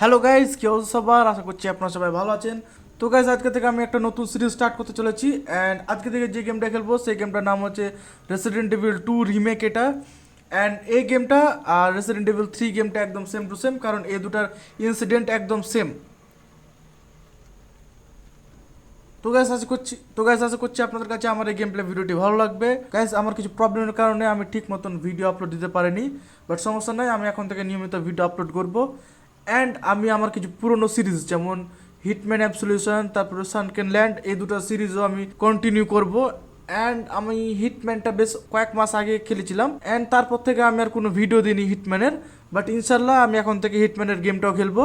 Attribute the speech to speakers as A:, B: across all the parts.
A: Hello guys কেউ সবার? আশা করছি আপনারা সবাই ভালো আছেন। তো গাইজ আজকে থেকে আমি একটা নতুন সিরিজ স্টার্ট করতে চলেছি অ্যান্ড আজকে থেকে যে গেমটা খেলব, সেই গেমটার নাম হচ্ছে রেসিডেন্ট ডেভিল টু রিমেক এটা। অ্যান্ড এই গেমটা আর রেসিডেন্ট ডেভিল থ্রি গেমটা একদম সেম টু সেম কারণ এই দুটার ইনসিডেন্ট একদম সেম তো গাইস আশা করছি, তো গাইস আশা করছি আপনাদের কাছে আমার এই গেম প্লে ভিডিওটি ভালো লাগবে। গাইস আমার কিছু প্রবলেমের কারণে আমি ঠিক মতন ভিডিও আপলোড দিতে পারিনি বাট সমস্যা নাই, আমি এখন থেকে নিয়মিত ভিডিও আপলোড করব। অ্যান্ড আমি আমার কিছু পুরনো সিরিজ যেমন হিটম্যান অ্যাবসলিউশন তারপরে সানকেন ল্যান্ড এই দুটো সিরিজও আমি কন্টিনিউ করব। অ্যান্ড আমি হিটম্যানটা বেশ কয়েক মাস আগে খেলেছিলাম। অ্যান্ড তারপর থেকে আমি আর কোনো ভিডিও দিইনি হিটম্যানের বাট ইনশাল্লাহ আমি এখন থেকে হিটম্যানের গেমটাও খেলব।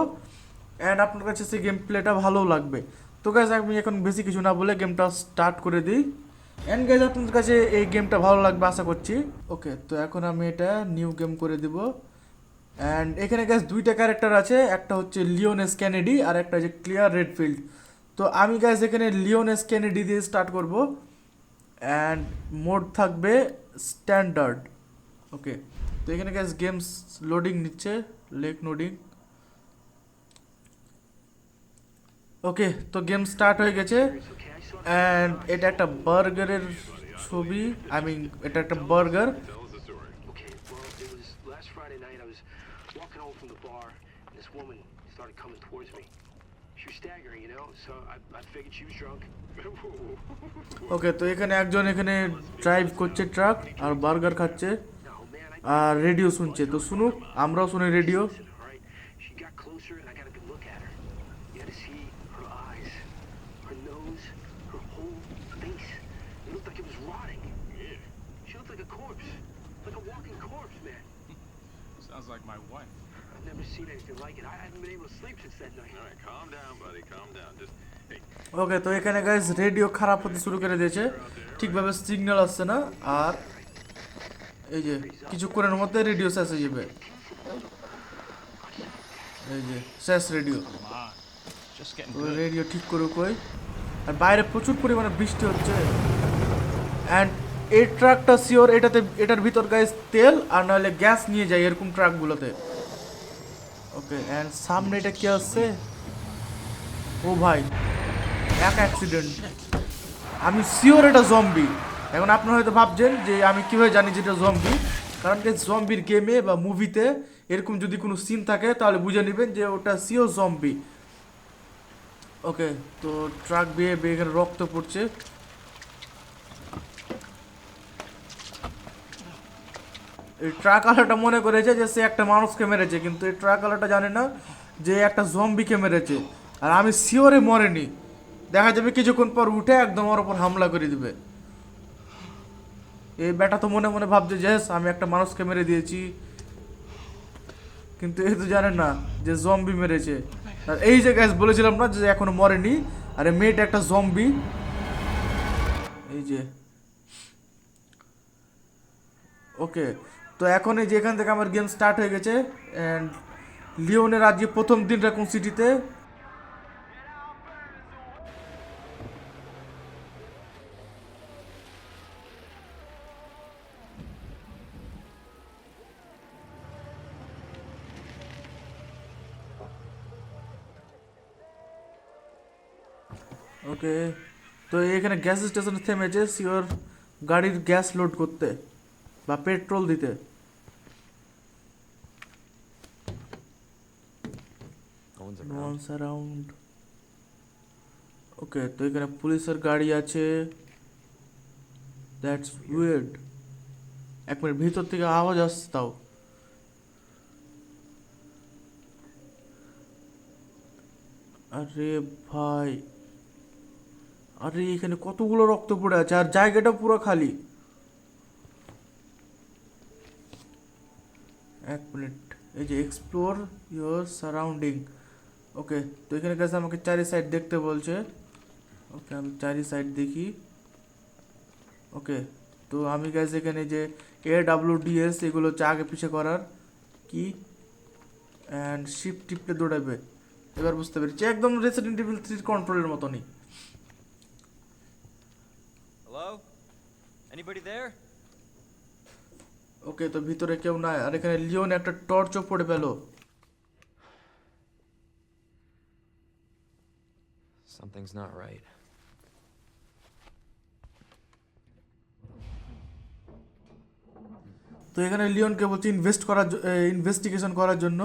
A: অ্যান্ড আপনার কাছে সেই গেম প্লেটা ভালোও লাগবে। তো গাইজ আমি এখন বেশি কিছু না বলে গেমটা স্টার্ট করে দিই। অ্যান্ড গাইজ আপনাদের কাছে এই গেমটা ভালো লাগবে, আশা করছি। ওকে তো এখন আমি এটা নিউ গেম করে দিব। অ্যান্ড এখানে গ্যাস দুইটা ক্যারেক্টার আছে, একটা হচ্ছে লিওনেস ক্যানেডি আর একটা হচ্ছে ক্লিয়ার রেডফিল্ড তো আমি গ্যাস এখানে লিওনেস ক্যানেডি দিয়ে স্টার্ট করব। অ্যান্ড মোড থাকবে স্ট্যান্ডার্ড ওকে তো এখানে গ্যাস গেমস লোডিং নিচ্ছে লেক লোডিং ওকে তো গেম স্টার্ট হয়ে গেছে। অ্যান্ড এটা একটা বার্গারের ছবি আই মিন এটা একটা বার্গার ওকে তো এখানে একজন এখানে ড্রাইভ করছে ট্রাক আর বার্গার খাচ্ছে আর রেডিও শুনছে তো শুনুক আমরাও শুনি
B: radio like.
C: Sounds my wife.
B: I've never seen anything like it. I haven't been able to sleep since that night.
C: All right, calm down, buddy. Calm down. Just
A: okay তো এখানে guys radio খারাপ হতে শুরু করে দিয়েছে। ঠিকভাবে signal আসছে না। আর এই যে, কিছুক্ষণের মধ্যে রেডিও শেষ হয়ে যাবে। এই যে, শেষ রেডিও রেডিও ঠিক করে কই আর বাইরে প্রচুর পরিমাণে বৃষ্টি হচ্ছে। অ্যান্ড এই ট্রাকটা শিওর এটাতে, এটার ভিতর গাইজ তেল আর নাহলে গ্যাস নিয়ে যায় এরকম ট্রাকগুলোতে ওকে অ্যান্ড সামনে এটা কি আসছে? ও ভাই। এক অ্যাক্সিডেন্ট আমি শিওর এটা জম্বি এখন আপনারা হয়তো ভাবছেন যে আমি কীভাবে জানি যে এটা জম্বি কারণ কি জম্বির গেমে বা মুভিতে এরকম যদি কোনো সিন থাকে, তাহলে বুঝে নেবেন যে ওটা শিওর জম্বি ওকে তো ট্রাক বেয়ে বেয়ে এখানে রক্ত পড়ছে। এই ট্রাক আলাটা মনে করেছে যে সে একটা মানুষকে মেরেছে, কিন্তু এই ট্রাক আলাটা জানে না যে একটা জম্বিকে মেরেছে। আর আমি শিওরে মরেনি। দেখা যাবে কিছুক্ষণ পর উঠে একদম ওর ওপর হামলা করে দিবে। এই ব্যাটা তো মনে মনে ভাবছে "হ্যাস, আমি একটা মানুষকে মেরে দিয়েছি। কিন্তু এ তো জানে না যে জম্বি মেরেছে। আর এই যে গ্যাস বলেছিলাম না যে এখনও মরেনি? আরে মেয়েটা একটা জম্বি এই যে। ওকে তো এখন এই যে এখান থেকে আমার গেম স্টার্ট হয়ে গেছে। অ্যান্ড লিওনের আজকে প্রথম দিন রাখুন সিটিতে ওকে। তো এখানে গ্যাস স্টেশনে থেমেছে সিওর গাড়ির গ্যাস লোড করতে বা পেট্রোল দিতে। ওকে তো এখানে পুলিশের গাড়ি আছে। দ্যাটস উইয়ার্ড এক মিনিট ভিতর থেকে আওয়াজ আসছে তাও। আরে ভাই আরে, এখানে কতগুলো রক্ত পড়ে আছে, আর জায়গাটা পুরো খালি। এক মিনিট। এই যে এক্সপ্লোর ইয়োর সারাউন্ডিং ওকে তো এখানে কাছে আমাকে চারি সাইড দেখতে বলছে। ওকে আমি চারি সাইড দেখি। ওকে তো আমি গেছে এখানে যে এ ডাব্লিউ ডিএস এগুলো হচ্ছে আগে পিছে করার। কি? অ্যান্ড শিপ টিপটে দৌড়াবে। এবার বুঝতে পেরেছি। একদম রেসিডেন্ট ইভিল থ্রির কন্ট্রোলের মতনই।
D: Anybody there?
A: ওকে তো ভিতরে কেউ নাই। আর এখানে লিওন একটা টর্চও পড়ে পেল।
D: Something's not right.
A: তো এখানে লিওনকে বলছে ইনভেস্ট করার ইনভেস্টিগেশন করার জন্য।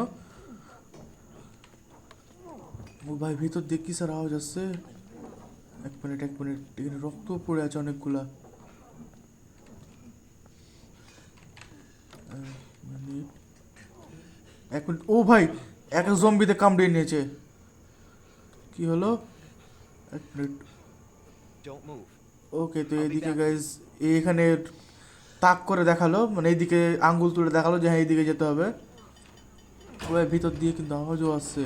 A: ও ভাই ভিতর দিয়ে কি স্যার আওয়াজ আসছে? এক মিনিট এক মিনিট। এখানে রক্ত পড়ে আছে অনেকগুলা এক মিনিট। এক মিনিট ও ভাই এক জম্বিতে কামড়িয়ে নিয়েছে। কি হলো? এক মিনিট ওকে তো এইদিকে গাইজ এখানে তাক করে দেখাল মানে এইদিকে আঙ্গুল তুলে দেখাল যে হ্যাঁ এইদিকে যেতে হবে। ওই ভিতর দিয়ে কিন্তু আওয়াজও আসছে।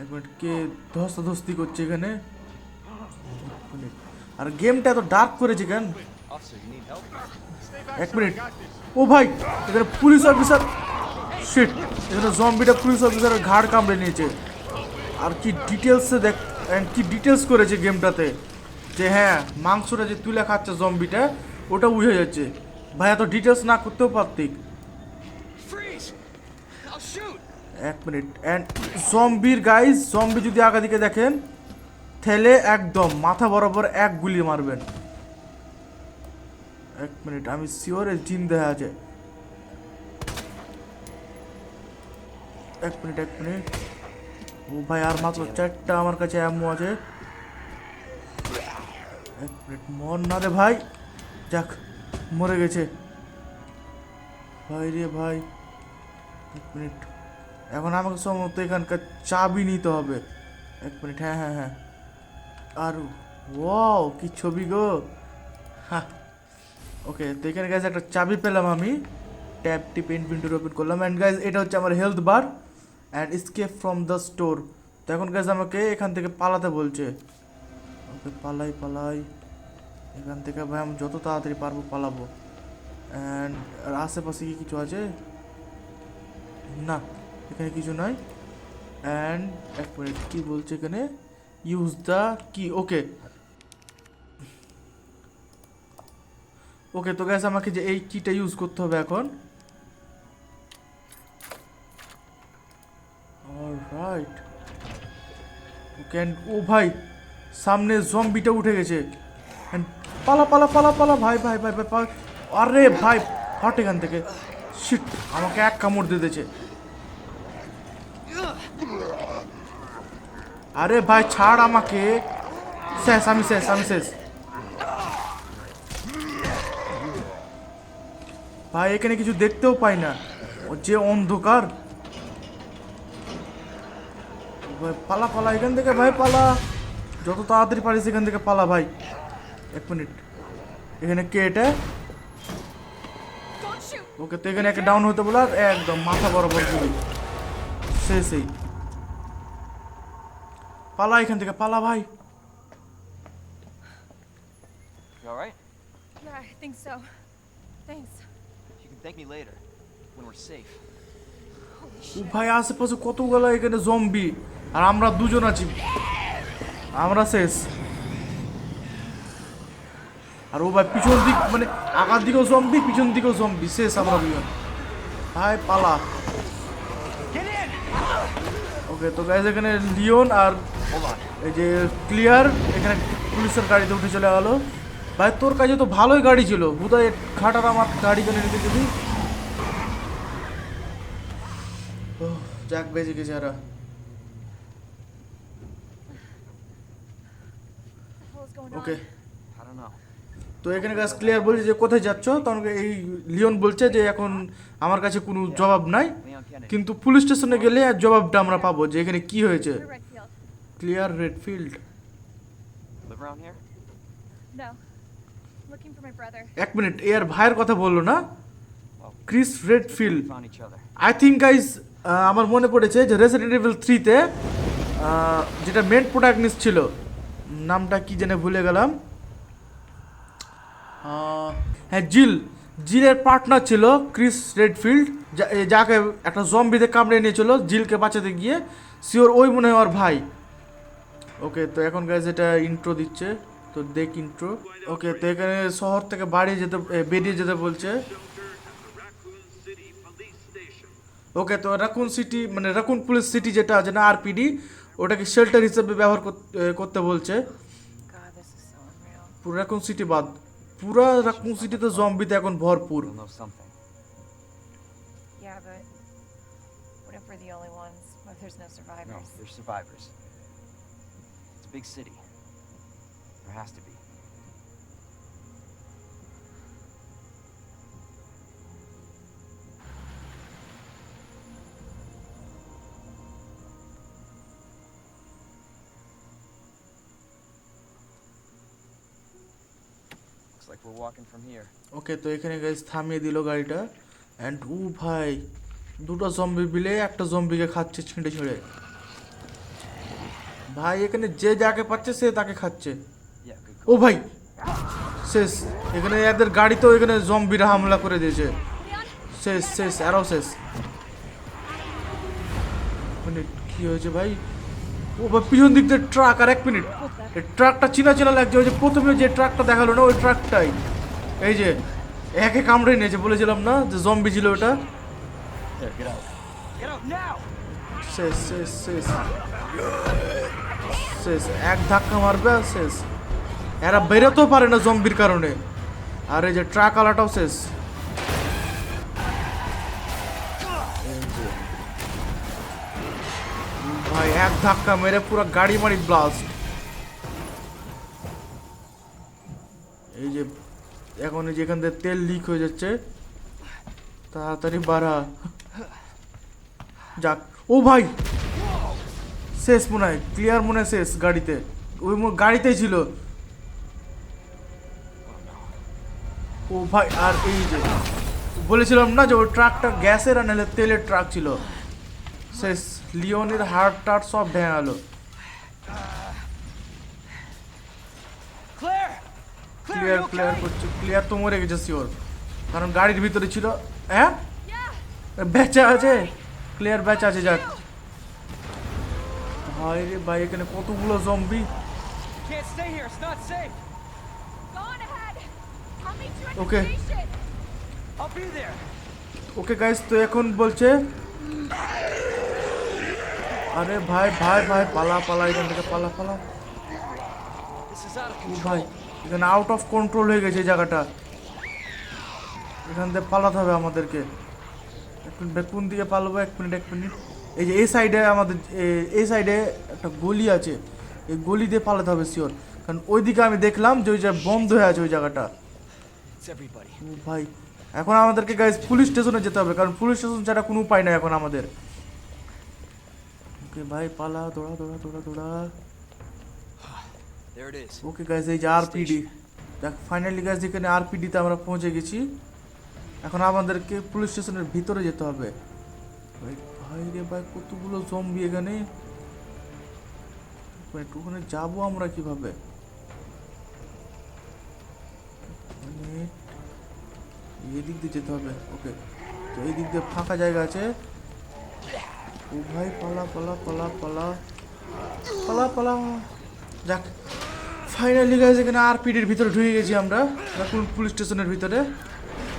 A: এক মিনিট কে ধস্তাধস্তি করছে এখানে? আর গেমটা এত ডার্ক করেছে কেন? এক মিনিট ও ভাই এখানে পুলিশ অফিসার শিট এখানে জম্বিটা পুলিশ অফিসারের ঘাড় কামড়ে নিয়েছে। আর কি ডিটেলসে দেখ কি ডিটেলস করেছে গেমটাতে যে হ্যাঁ মাংসটা যে তুলে খাচ্ছে জম্বিটা ওটা বুঝে যাচ্ছে। ভাই এত ডিটেলস না করতেও পারতিক! এক মিনিট অ্যান্ড জম্বির গাইজ জম্বি যদি আগা দিকে দেখেন থেলে একদম মাথা বরাবর এক গুলি মারবেন। এক মিনিট আমি শিওর জিম দেখা আছে। এক মিনিট এক মিনিট। ও ভাই, আর মাত্র চারটা আমার কাছে অ্যামো আছে। এক মিনিট, মর না রে ভাই। যাক, মরে গেছে। ভাই রে ভাই, এক মিনিট। এখন আমাকে সম্ভবত এখানকার চাবি নিতে হবে। এক মিনিট হ্যাঁ হ্যাঁ হ্যাঁ। আর ও কি ছবি গো। হ্যাঁ ওকে, তো এখানে গাইজ একটা চাবি পেলাম আমি। ট্যাপ, টিপ ইনভেন্টরি ওপেন করলাম। অ্যান্ড গাইজ এটা হচ্ছে আমার health bar and escape from the store তো এখন গাইজ আমাকে এখান থেকে পালাতে বলছে। ওকে পালাই পালাই। এখান থেকে ভাই আমি যত তাড়াতাড়ি পারব পালাবো। অ্যান্ড আর আশেপাশে কি কিছু আছে? না, এখানে কিছু নয় অ্যান্ড এক মিনিট কি বলছে এখানে? ইউজ দ্য কি ওকে ওকে তো গ্যাস আমাকে যে এই কিটা ইউজ করতে হবে এখন। রাইট ওকে ও ভাই সামনে জম্বিটা উঠে গেছে। পালা পালা পালা পালা ভাই ভাই ভাই ভাই আরে ভাই হট এখান থেকে। শিট আমাকে এক কামড় দিয়েছে। আরে ভাই ছাড় আমাকে। শেষ, আমি শেষ আমি শেষ। ভাই, এখানে কিছু দেখতেও পাই না। ও যে অন্ধকার। ভাই পালা পালা এখান থেকে ভাই পালা যত তাড়াতাড়ি পারিস এখান থেকে পালা ভাই এক মিনিট এখানে কে এটা
E: Don't shoot!
A: ওকে তো এখানে একটা ডাউন হতে বলে আর একদম মাথা বরাবর গুলি শেষেই পালা এখান থেকে পালা ভাই
D: You alright?
E: Yeah, I think so. Thanks.
D: You can thank me later, when we're safe.
A: ভাই, আশেপাশে কতগুলো এখানে জম্বি আর আমরা দুজন আছি। আমরা শেষ। আর ও ভাই, পিছন দিক মানে আগার দিকেও জম্বি পিছন দিকেও জম্বি শেষ আমরা দুজন। ভাই, পালা। ওকে তো গাইজ এখানে লিওন আর. এই যে ক্লিয়ার, এখানে পুলিশের গাড়িতে উঠে চলে গেলো। ভাই, তোর কাছে তো ভালোই গাড়ি ছিল। বোধহয় খাটার আমার গাড়ি কিনে রেখে দিবি যাক বেজে গেছে
E: going
A: ওকে. তো এখানে গাছ ক্লিয়ার বলছে যে কোথায় যাচ্ছ তখন এই লিওন বলছে যে এখন আমার কাছে কোনো জবাব নাই. কিন্তু পুলিশ স্টেশনে গেলে আর জবাবটা আমরা পাবো যে এখানে কি হয়েছে.
E: Claire Redfield
D: Live around here?
E: No. Looking for my
A: এক মিনিট এর ভাইয়ের কথা বলল না Chris Redfield
D: We found each other.
A: I think guys আমার মনে পড়েছে যে রেসিডেন্ট ইভিল থ্রিতে যেটা মেন প্রোটাগনিস্ট ছিল, নামটা কি জেনে ভুলে গেলাম। হ্যাঁ জিল জিলের পার্টনার ছিল ক্রিস রেডফিল্ড যাকে একটা জম্বিতে কামড়ে নিয়েছিল জিলকে বাঁচাতে গিয়ে। সিওর ওই মনে হয় ভাই। ওকে তো এখন গাইজ এটা ইন্ট্রো দিচ্ছে। তো দেখ ইন্ট্রো ওকে তো এখানে শহর থেকে বাড়ি যেতে বেরিয়ে যেতে বলছে
B: Raccoon City Police Station.
A: ওকে তো রাখুন সিটি মানে রাখুন পুলিশ সিটি যেটা আছে না আরপিডি ওটাকে শেল্টার হিসেবে ব্যবহার করতে বলছে। পুরো রাখুন সিটি বাদ পুরো রাখুন সিটি তো জম্বিতে এখন ভরপুর।
D: Big city. There has to be. Like we're walking from here.
A: ওকে তো এখানে গাইজ থামিয়ে দিল গাড়িটা। অ্যান্ড ও ভাই দুটো জম্বি বিলে একটা জম্বিকে খাচ্ছে ছিঁড়ে ছিঁড়ে। ভাই এখানে যে যাকে পাচ্ছে সে তাকে খাচ্ছে। ও ভাই শেষ। এখানে এদের গাড়িতেও এখানে জম্বিরা হামলা করে দিয়েছে। শেষ শেষ আরও শেষ। মিনিট কি হয়েছে ভাই? ও ভাই পিছন দিক দিয়ে ট্রাক, আর এক মিনিট। ট্রাকটা চিনা চিনা লাগছে, ওই যে প্রথমে যে ট্রাকটা দেখাল না, ওই ট্রাকটাই। এই যে, একে কামড়ে নিয়েছে, বলেছিলাম না যে জম্বি ছিল ওটা! শেষ শেষ শেষ। শেষ, এক ধাক্কা মারবে শেষ। এরা বেরোতেও পারে না জম্বির কারণে। আর এই যে ট্রাক আলাটাও শেষ। ভাই, এক ধাক্কা মেরে পুরো গাড়ি মারি ব্লাস্ট এই যে, এখন এই যে এখান থেকে তেল লিক হয়ে যাচ্ছে, তাড়াতাড়ি বাড়া। যাক, ও ভাই, শেষ মনে হয় ক্লিয়ার মনে শেষ গাড়িতে। ওই গাড়িতেই ছিল। ও ভাই, আর এই যে, বলেছিলাম না যে ওই ট্রাকটা গ্যাসের আর তেলের ট্রাক ছিল। শেষ। লিওনের হার্ট টার্ট সব ভেঙে গেল। ক্লিয়ার ক্লিয়ার করছে। ক্লিয়ার তো মরে গেছে শিওর কারণ গাড়ির ভিতরে ছিল হ্যাঁ? বেচা আছে? ক্লিয়ার বেচা আছে যাক। ভাই রে ভাই এখানে কতগুলো জম্বি
D: there!
A: ওকে গাইস তো এখন বলছে আরে ভাই ভাই ভাই, পালা পালা, এখান থেকে পালা পালা. ভাই, এখানে আউট অফ কন্ট্রোল হয়ে গেছে জায়গাটা। এখান থেকে পালাতে হবে আমাদেরকে। কোন দিকে পালাবো? এক মিনিট এক মিনিট। এই যে, এই সাইডে আমাদের এই সাইডে একটা গলি আছে। এই গলি দিয়ে পালাতে হবে শিওর কারণ ওইদিকে আমি দেখলাম যে ওই যে বন্ধ হয়ে আছে ওই জায়গাটা। ভাই, এখন আমাদেরকে গাইজ পুলিশ স্টেশনে যেতে হবে। কারণ পুলিশ স্টেশন ছাড়া কোনো উপায় নাই এখন আমাদের। ওকে ভাই পালা দৌড়া দৌড়া দৌড়া দৌড়া. ওকে গাইজ এই যে আরপিডি দেখ ফাইনালি গাইজ এখানে আরপিডিতে আমরা পৌঁছে গেছি এখন আমাদেরকে পুলিশ স্টেশনের ভিতরে যেতে হবে। ভাই ভাই রে ভাই কতগুলো জম্বি এখানে? ওখানে যাব আমরা কীভাবে? মানে এদিক দিয়ে যেতে হবে। ওকে তো এই দিক দিয়ে ফাঁকা জায়গা আছে। ও ভাই পালা পালা পালা পালা। পালা পালা। যাক ফাইনালি গাইজ এখানে আরপিডির ভিতরে ঢুকে গেছি আমরা। রাকুন পুলিশ স্টেশনের ভিতরে?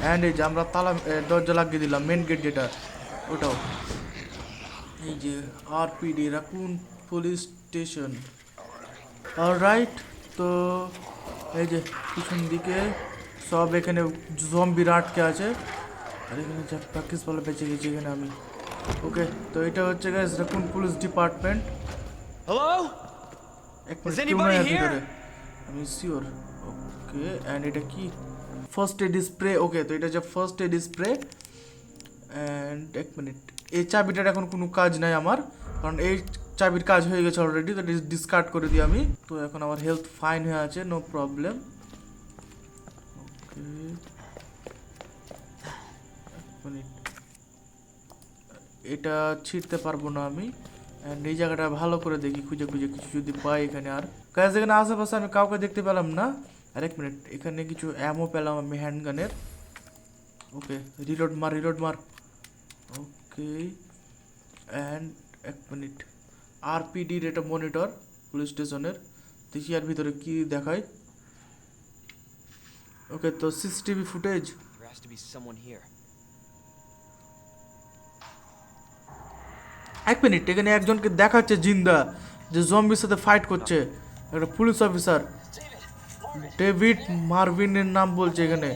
A: অ্যান্ড এই যে আমরা তালা দরজা লাগিয়ে দিলাম মেন গেট যেটা, ওটাও। এই যে R PD Raccoon police station আর রাইট তো এই যে পিছন দিকে সব এখানে জম্বির আটকে আছে। আর এখানে যা প্র্যাকটিস বলে বেঁচে গেছি এখানে আমি। ওকে তো এটা হচ্ছে guys Raccoon police department
D: Hello?
A: এক মিনিট? ভিতরে। আমি শিওর ওকে অ্যান্ড এটা কি? ফার্স্ট এড স্প্রে ওকে তো এটা যে ফার্স্ট এড স্প্রে অ্যান্ড এক মিনিট এই চাবিটার এখন কোনো কাজ নাই আমার কারণ এই চাবির কাজ হয়ে গেছে অলরেডি তো ডিসকার্ড করে দিই আমি। তো এখন আমার হেলথ ফাইন হয়ে আছে নো প্রবলেম ওকে মিনিট এটা ছিঁড়তে পারব না আমি। অ্যান্ড এই জায়গাটা ভালো করে দেখি, খুঁজে খুঁজে কিছু যদি পাই এখানে আর। কাজ এখানে আশেপাশে আমি কাউকে দেখতে পেলাম না। আর এক মিনিট এখানে কিছু অ্যামও পেলাম আমি হ্যান্ডগানের ওকে রিলোড মার রিলোড মার। ওকে অ্যান্ড এক মিনিট আরপিডির এটা মনিটর পুলিশ স্টেশনের দেখি আর ভিতরে কি দেখায়। ওকে তো CCTV
D: footage has to be someone here.
A: এক মিনিট, এখানে একজনকে দেখাচ্ছে জিন্দা, যে জম্বির সাথে ফাইট করছে। একটা পুলিশ অফিসার ডেভিড মার্ভিনের নাম বলছে এখানে।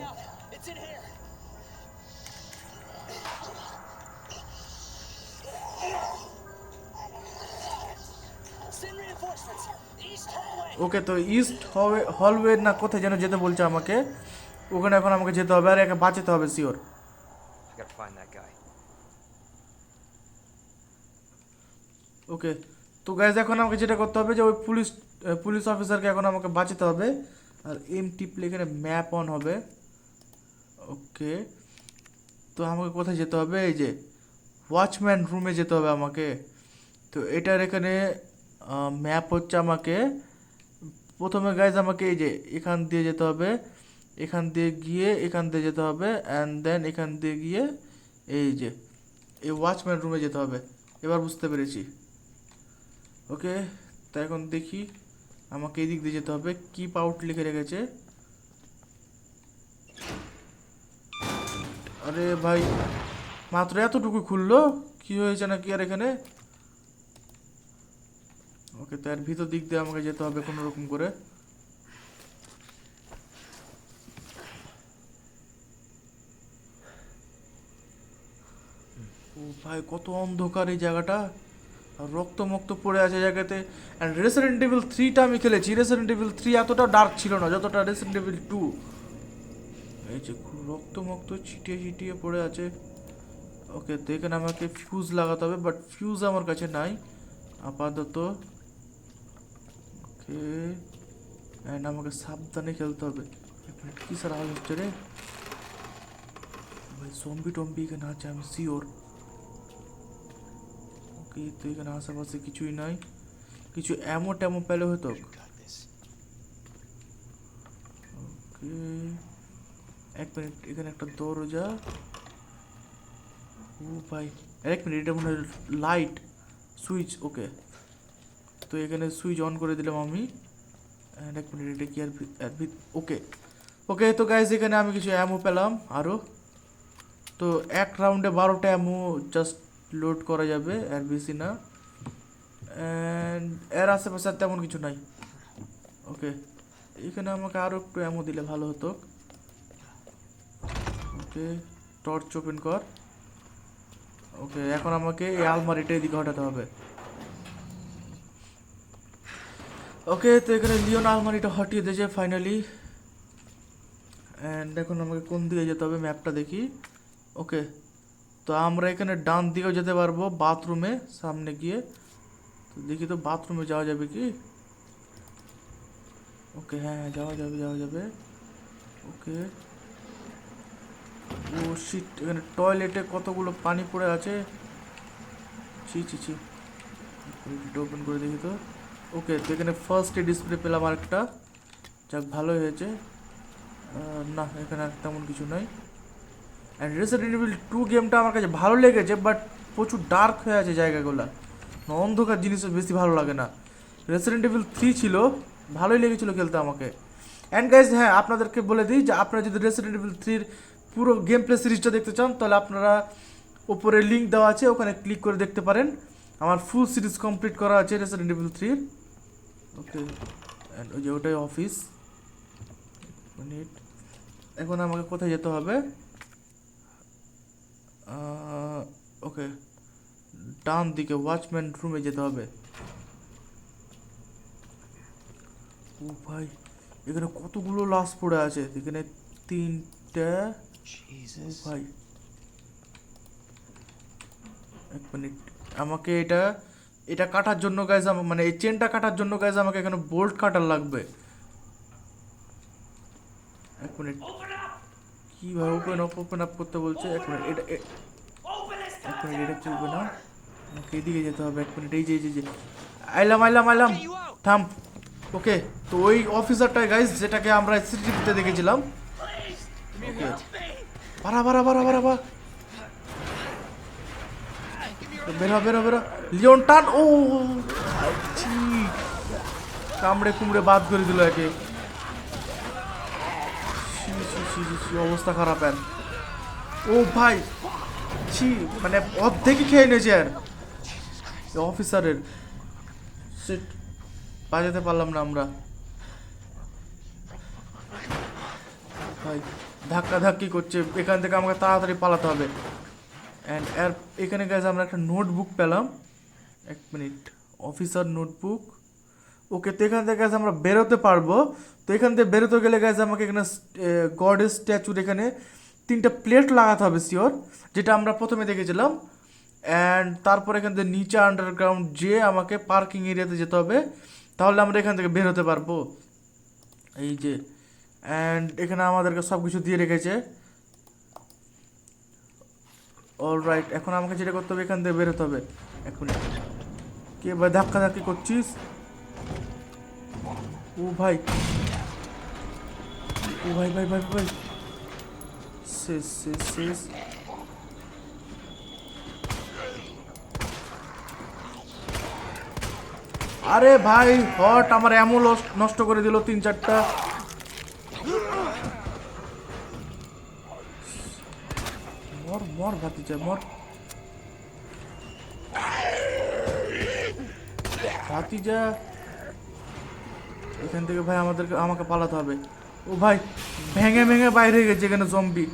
A: ওকে, তো ইস্ট হলওয়ে হলওয়ে না কোথায় যেন যেতে বলছে আমাকে? ওখানে এখন আমাকে যেতে হবে, আর একে বাঁচাতে হবে sure
D: I gotta find that guy.
A: Okay তো গাইজ এখন আমাকে যেটা করতে হবে যে ওই পুলিশ পুলিশ অফিসারকে এখন আমাকে বাঁচাতে হবে। আর এম টিপলে এখানে ম্যাপ অন হবে। ওকে তো আমাকে কোথায় যেতে হবে? এই যে ওয়াচম্যান রুমে যেতে হবে আমাকে। তো এটার এখানে ম্যাপ হচ্ছে আমাকে। প্রথমে গাইজ আমাকে এই যে, এখান দিয়ে যেতে হবে। এখান দিয়ে গিয়ে এখান দিয়ে যেতে হবে। অ্যান্ড দেন এখান দিয়ে গিয়ে এই যে, এই ওয়াচম্যান রুমে যেতে হবে। এবার বুঝতে পেরেছি। ওকে, তা এখন দেখি আমাকে এই দিক দিয়ে যেতে হবে। কিপ আউট লিখে রেখেছে। আরে ভাই, মাত্র এতটুকু খুললো? কি হয়েছে নাকি আর এখানে? ওকে তার ভিতর দিক দিয়ে আমাকে যেতে হবে কোনো রকম করে। ও ভাই, কত অন্ধকার এই জায়গাটা। রক্ত মক্ত পড়ে আছে জায়গাতে। অ্যান্ড রেসিডেন্ট ডেভিল থ্রিটা আমি খেলেছি। রেসিডেন্ট ডেভিল থ্রি এতটা ডার্ক ছিল না, যতটা রেসিডেন্ট ডেভিল টু এই যে খুব রক্ত মক্ত ছিটিয়ে ছিটিয়ে পড়ে আছে। ওকে তো এখানে আমাকে ফিউজ লাগাতে হবে বাট ফিউজ আমার কাছে নাই। আপাতত। ওকে অ্যান্ড আমাকে সাবধানে খেলতে হবে। কী স্যার আওয়াজ হচ্ছে রে? ভাই জম্বি টম্বি এখানে আছে আমি শিওর ওকে তো এখানে আশেপাশে কিছুই নাই। কিছু এমো টেমো পেলে হতো? ওকে। এক মিনিট, এখানে একটা দরজা। ও ভাই, এক মিনিট, এটা মনে হয় লাইট সুইচ ওকে তো এখানে সুইচ অন করে দিলাম আমি। এক মিনিট, এটা কি আর ওকে ওকে তো গাইজ এখানে আমি কিছু অ্যামো পেলাম আরও তো এক রাউন্ডে বারোটা অ্যামো জাস্ট লোড করা যাবে আর বেশি না। এর আশেপাশে আর তেমন কিছু নাই। ওকে এখানে আমাকে আরও একটু অ্যামো দিলে ভালো হতো। ওকে টর্চ ওপেন কর। ওকে এখন আমাকে এই আলমারিটা এদিকে হটাতে হবে। ওকে তো এখানে লিওন আলমারিটা হটিয়ে দিয়েছে ফাইনালি অ্যান্ড এখন আমাকে কোন দিকে যেতে হবে ম্যাপটা দেখি। ওকে তো আমরা এখানে ডান দিকেও যেতে পারব, বাথরুমে, সামনে গিয়ে। তো দেখি তো বাথরুমে যাওয়া যাবে কি? ওকে হ্যাঁ হ্যাঁ যাওয়া যাবে যাওয়া যাবে। ওকে। ও শিট এখানে টয়লেটে কতগুলো পানি পড়ে আছে? ছি ছি ছি। ওপেন করে দেখি তো। ওকে, তো এখানে ফার্স্ট ডিসপ্লে পেলাম আরেকটা। যাক, ভালোই হয়েছে। না, এখানে আর তেমন কিছু নাই। অ্যান্ড রেসিডেন্ট ইভিল টু গেমটা আমার কাছে ভালো লেগেছে বাট প্রচুর ডার্ক হয়ে আছে জায়গাগুলো। অন্ধকার জিনিসও বেশি ভালো লাগে না। রেসিডেন্ট ইভিল থ্রি ছিল, ভালোই লেগেছিলো খেলতে আমাকে। অ্যান্ড গাইজ হ্যাঁ আপনাদেরকে বলে দিই যে আপনারা যদি রেসিডেন্ট ইভিল থ্রির পুরো গেম প্লে সিরিজটা দেখতে চান, তাহলে আপনারা ওপরে লিঙ্ক দেওয়া আছে, ওখানে ক্লিক করে দেখতে পারেন। আমার ফুল সিরিজ কমপ্লিট করা আছে রেসিডেন্ট ইভিল থ্রির ওকে অ্যান্ড ওই যে ওটাই অফিস এখন আমাকে কোথায় যেতে হবে? ওকে ডান দিকে ওয়াচম্যান রুমে যেতে হবে। ও ভাই এখানে কতগুলো লাশ পড়ে আছে? এখানে তিনটা। ভাই এক মিনিট আমাকে এটা এটা কাটার জন্য গাইজ মানে এই চেনটা কাটার জন্য গাইজ আমাকে এখানে বোল্ট কাটার লাগবে। এক মিনিট কীভাবে ওপেন আপ ওপেন আপ করতে বলছে এক মিনিট এটা এক মিনিট এটা চলবে না আমাকে এদিকে যেতে হবে এক মিনিট এই যে এই যে- আইলাম আইলাম আইলাম থাম ওকে তো ওই অফিসারটাই গাইজ যেটাকে আমরা সিটিভিতে দেখেছিলাম ওকে বাড়া বাড়া বাড়া বাড়া বাড়া বেরো বেরো বেরো লিওন টান ও কামড়ে কুমড়ে বাদ করে দিল একে অবস্থা খারাপ এর ও ভাই, ছি মানে অর্ধেকই খেয়ে নিয়েছে আর। অফিসারের সিট বাজাতে পারলাম না আমরা। ভাই, ধাক্কা ধাক্কি করছে। এখান থেকে আমাকে তাড়াতাড়ি পালাতে হবে। অ্যান্ড এখানে গেছে আমরা একটা নোটবুক পেলাম। এক মিনিট অফিসার নোটবুক ওকে তো এখান থেকে আমরা বেরোতে পারব। তো এখান থেকে বেরোতে গেলে গেছে আমাকে এখানে গডের স্ট্যাচুর এখানে তিনটা প্লেট লাগাতে হবে শিওর যেটা আমরা প্রথমে দেখেছিলাম। অ্যান্ড তারপর এখান থেকে নিচে আন্ডারগ্রাউন্ড যেয়ে আমাকে পার্কিং এরিয়াতে যেতে হবে, তাহলে আমরা এখান থেকে বের হতে পারব। এই যে অ্যান্ড এখানে আমাদেরকে সব কিছু দিয়ে রেখেছে। অল রাইট এখন আমাকে যেটা করতে হবে, এখান থেকে বেরোতে হবে। এখন কে ভাই ধাক্কা ধাক্কি করছিস? ও ভাই। ও ভাই ভাই ভাই ভাই। শেষ শেষ শেষ। আরে ভাই, হট, আমার এমন নষ্ট করে দিল তিন চারটা। মর মর, ভাতিজা মর। ভাতিজা এখান থেকে ভাই আমাদেরকে, আমাকে পালাতে হবে। ও ভাই, ভেঙে ভেঙে বাইরে গেছে এখানে জম্বি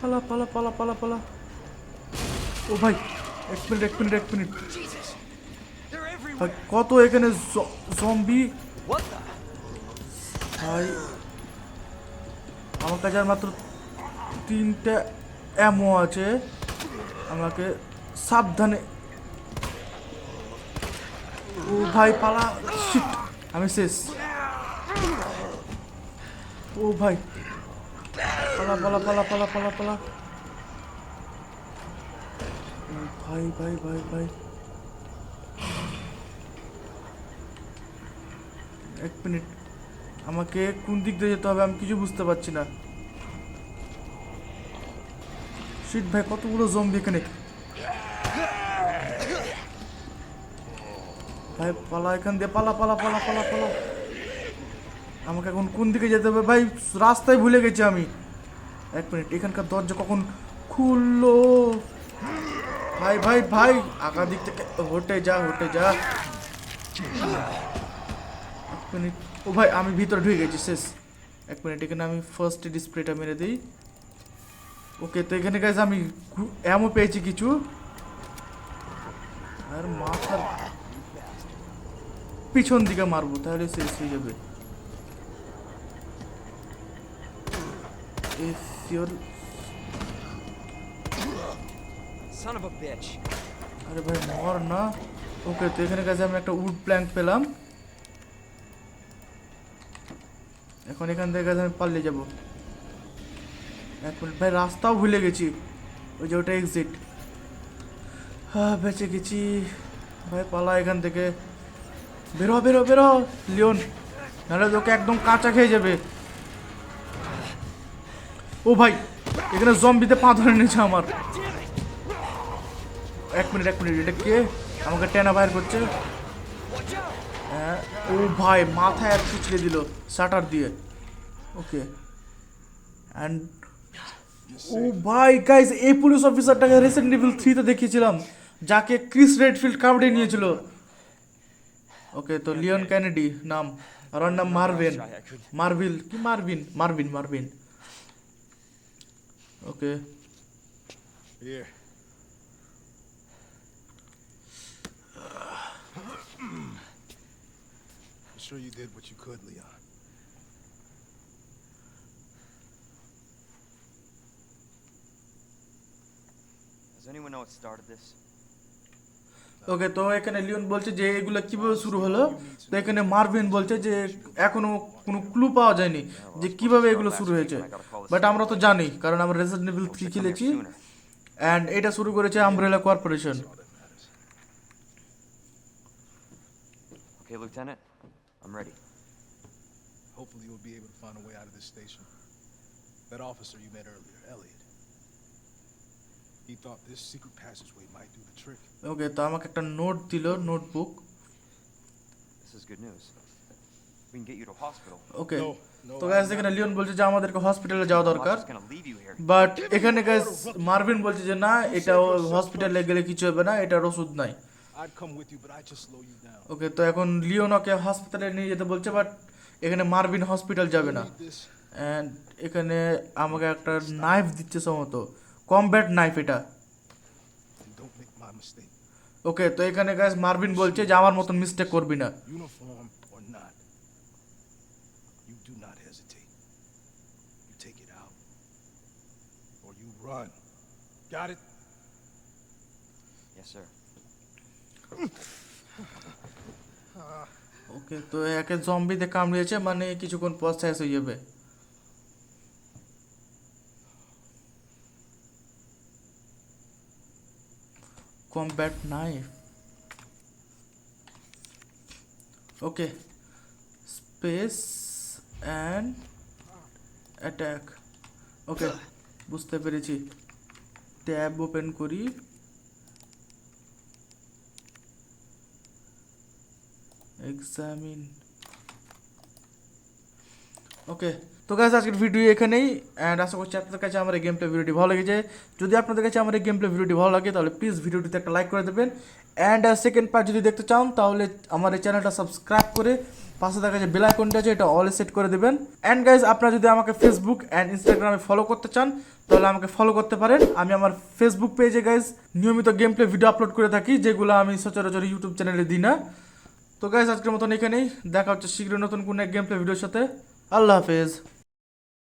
A: পালা পালা পালা পালা পালা। ও ভাই, এক মিনিট এক মিনিট এক মিনিট। কত এখানে জম্বি ভাই, আমার কাছে আর মাত্র তিনটে অ্যামো আছে। আমাকে সাবধানে ও ভাই, পালা। শিট আমি শেষ। ও ভাই। পালা পালা পালা পালা পালা পালা। ভাই ভাই ভাই ভাই। এক মিনিট। আমাকে কোন দিক দিয়ে যেতে হবে আমি কিছু বুঝতে পারছি না। শিট ভাই, কতগুলো জম্বি এখানে? ভাই, পালা এখান দিয়ে, পালা পালা পালা পালা পালা। আমাকে এখন কোন দিকে যেতে হবে? ভাই, রাস্তায় ভুলে গেছি আমি। এক মিনিট, এখানকার দরজা কখন খুললো? ভাই ভাই ভাই, আগা দিক থেকে হোটে যা হোটে যা। এক মিনিট। ও ভাই, আমি ভিতরে ঢুকে গেছি, শেষ। এক মিনিট, এখানে আমি ফার্স্ট ডিসপ্লেটা মেরে দিই। ওকে, তো এখানে গাইজ আমি এমও পেয়েছি কিছু। আর মাথার পিছন দিকে মারবো, তাহলে শেষ হয়ে যাবে। If
D: Son of a bitch.
A: আরে ভাই মর না। ওকে তো এখানে কাছে আমি একটা উড প্ল্যাঙ্ক পেলাম। এখন এখান থেকে কাছে আমি পাল্লে যাব। এক মিনিট ভাই রাস্তাও ভুলে গেছি। ওই যে ওটা এক্সিট হ্যাঁ বেঁচে গেছি। ভাই পালা এখান থেকে। বেরো বেরো বেরো। লিওন নাহলে তোকে একদম কাঁচা খেয়ে যাবে। ও ভাই এখানে জম্বিতে পা ধরে নিয়েছে আমার। এক মিনিট এক মিনিট এটা কে? আমাকে টেনা বাইর করছে। হ্যাঁ, ও ভাই মাথায় আর পিছলে দিল শাটার দিয়ে। ওকে। অ্যান্ড ও ভাই গাইস এই পুলিশ অফিসারটাকে রিসেন্ট ইভিল থ্রিতে দেখিয়েছিলাম যাকে ক্রিস রেডফিল্ড কামড়ে নিয়েছিল। ওকে তো লিওন ক্যানেডি নাম। আর নাম মার্ভিন। মার্ভিল কি Marvin? Marvin Marvin. Okay
F: Here. I'm sure you did what you could, Leon.
D: Does anyone know what started this?
A: Okay তো এখানে লিওন বলছে যে এগুলো কীভাবে শুরু হলো? তো এখানে মার্ভিন বলছে যে এখনও কোনো ক্লু পাওয়া যায়নি যে কীভাবে এগুলো শুরু হয়েছে। বাট আমরা তো জানি কারণ আমরা রেসিডেন্ট এভিল থ্রি খেলেছি। অ্যান্ড এটা শুরু করেছে
D: Umbrella Corporation
F: Hopefully you'll be able to find a way out of this station. That officer you met earlier, Elliot. He
A: তো আমাকে একটা নোট দিল নোটবুক
D: This is
A: তো
F: गाइस
A: এখানে লিওন বলছে যে আমাদেরকে হসপিটালে যাওয়া দরকার। বাট এখানে गाइस মারভিন বলছে যে না এটা হসপিটালে গেলে কিছু হবে না এটা ওষুধ নাই। ওকে তো এখন লিওনকে হসপিটালে নিয়ে যেতে বলছে বাট এখানে মারভিন হসপিটাল যাবে না। এখানে আমাকে একটা নাইফ দিচ্ছে সম্ভবত। কমব্যাট নাইফ এটা। ওকে তো এখানে গাইস মারবিন বলছে যে আমার মতন মিসটেক করবি না। ওকে তো একে জম্বি দেখে কামড়িয়েছে মানে কিছুক্ষণ পর হয়ে যাবে। Combat knife okay space and attack okay বুঝতে পেরেছি। ট্যাব ওপেন করি। এক্সামিন ওকে তো গাছ আজকের ভিডিও এখানেই অ্যান্ড আশা করছি আপনাদের কাছে আমার এই গেম প্লে ভিডিওটি ভালো লেগেছে। যদি আপনাদের কাছে আমার এই গেম প্লে ভিডিওটি ভালো লাগে, তাহলে প্লিজ ভিডিওটিতে একটা লাইক করে দেবেন। অ্যান্ড সেকেন্ড পার্ট যদি দেখতে চান, তাহলে আমার এই চ্যানেলটা সাবস্ক্রাইব করে পাশে দেখা যে বেল আইকনটা আছে, এটা অল সেট করে দেবেন। অ্যান্ড গাইজ আপনারা যদি আমাকে ফেসবুক অ্যান্ড ইনস্টাগ্রামে ফলো করতে চান, তাহলে আমাকে ফলো করতে পারেন। আমি আমার ফেসবুক পেজে গাইজ নিয়মিত গেম প্লে ভিডিও আপলোড করে থাকি, যেগুলো আমি সচরাচর ইউটিউব চ্যানেলে দিই না। তো গাইজ আজকের মতন এখানেই। দেখা হচ্ছে শীঘ্রই নতুন কোনো এক গেম প্লে ভিডিওর সাথে। আল্লাহ হাফেজ